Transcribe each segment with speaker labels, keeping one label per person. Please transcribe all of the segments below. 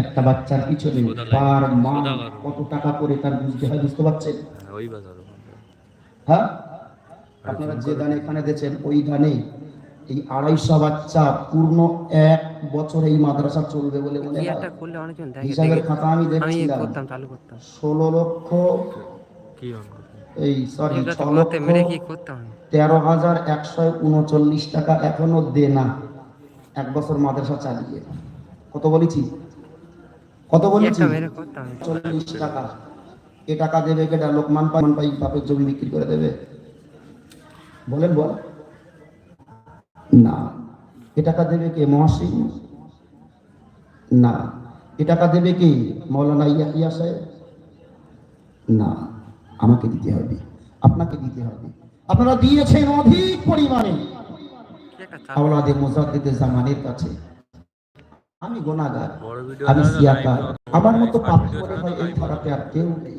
Speaker 1: একটা বাচ্চার পিছনে পার মাস কত টাকা করে তার বুঝতে হয় বুঝতে পারছেন? হ্যাঁ? আপনারা যে দানে এখানে দিয়েছেন ওই দানে এই আড়াইশো বাচ্চা পূর্ণ এক বছর এই মাদ্রাসা চলবে বলে মনে হয়। হিসাবের খাতা আমি দেখছিলাম ষোলো লক্ষ
Speaker 2: কি করবে?
Speaker 1: এই সরি ছ লক্ষ তেরো হাজার একশো উনচল্লিশ টাকা এখনও দেনা। এক বছর মাদ্রাসা চালিয়ে। কত বলেছি? কত বলেছি? চল্লিশ টাকা। এ টাকা দেবে কেটা লোকমান পাই মান পাই বাপের জমি বিক্রি করে দেবে। বলেন বল। না। এ টাকা দেবে কে? মহাসিন না। এ টাকা দেবে কে? মৌলানা ইয়াহিয়া সাহেব। না। আমাকে দিতে হবে আপনাকে দিতে হবে। আপনারা দিয়েছেন অধিক পরিমাণে। আওলাদে জামানের কাছে। আমি গোনাগার আমি সিয়াকার। আমার মতো পাপ করে হয় এই ধারাতে আর কেউ নেই।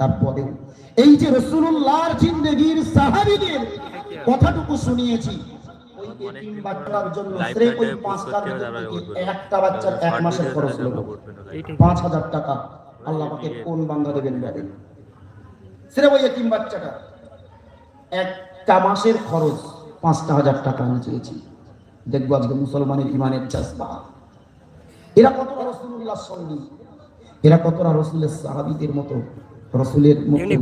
Speaker 1: তারপরেও এই যে রসুল্লাহর জিন্দগির সাহাবীদের কথাটুকু শুনিয়েছি। একটা বাচ্চার এক মাসের খরচ পাঁচ হাজার টাকা আল্লাহ কোন বান্দা দেবেন। সেটা ওই বাচ্চাটা। একটা মাসের খরচ পাঁচটা হাজার টাকা আমি চেয়েছি। দেখব আজকে মুসলমানের ইমানের চাষবা এরা কতটা রসুল্লাহ সঙ্গী? এরা কতটা রসুলের সাহাবিদের মতো? রসুলের মতো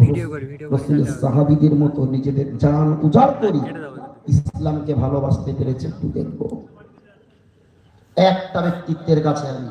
Speaker 1: রসুলের সাহাবিদের মতো নিজেদের জান উজাড় করি। ইসলামকে ভালোবাসতে পেরেছে একটু দেখব। একটা ব্যক্তিত্বের কাছে আমি